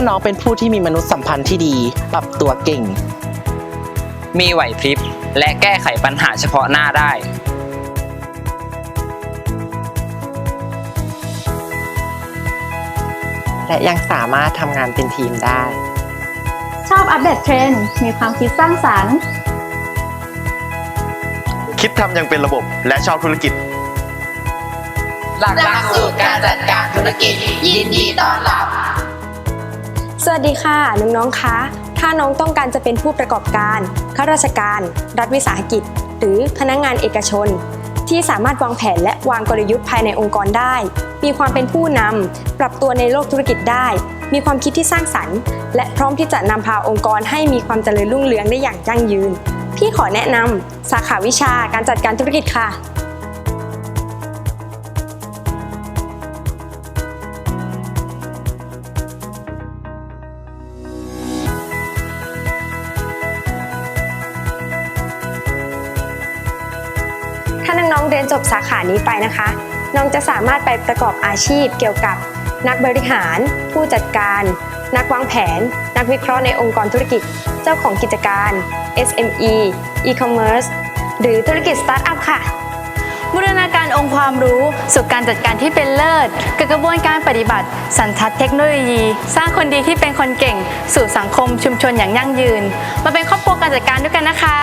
าน้องเป็นผู้ที่มีมนุษยสัมพันธ์ที่ดี ปรับตัวเก่ง มีไหวพริบ และแก้ไขปัญหาเฉพาะหน้าได้ และยังสามารถทำงานเป็นทีมได้ ชอบอัปเดตเทรนด์มีความคิดสร้างสรรค์ คิดทำอย่างเป็นระบบและชอบธุรกิจ หลักสูตรการจัดการธุรกิจยินดีต้อนรับ สวัสดีค่ะน้องๆคะถ้าน้องต้องการจะเป็นผู้ประกอบการข้าราชการ รัฐวิสาหกิจ หรือพนักงานเอกชน ที่สามารถวางแผนและวางกลยุทธ์ภายในองค์กรได้ มีความเป็นผู้นำปรับตัวในโลกธุรกิจได้ มีความคิดที่สร้างสรรค์ และพร้อมที่จะนำพาองค์กรให้มีความเจริญรุ่งเรืองได้อย่างยั่งยืน พี่ขอแนะนำสาขาวิชาการจัดการธุรกิจค่ะ ถ้าน้องๆเรียนจบสาขานี้ไปนะคะ น้องจะสามารถไปประกอบอาชีพเกี่ยวกับนักบริหาร ผู้จัดการ นักวางแผน นักวิเคราะห์ในองค์กรธุรกิจ เจ้าของกิจการ SME e-commerce หรือธุรกิจสตาร์ทอัพค่ะบูรณาการองค์ความรู้สู่การจัดการที่เป็นเลิศกับกระบวนการปฏิบัติ สันทัดเทคโนโลยี สร้างคนดีที่เป็นคนเก่ง สู่สังคมชุมชนอย่างยั่งยืน มาเป็นครอบครัวการจัดการด้วยกันนะคะ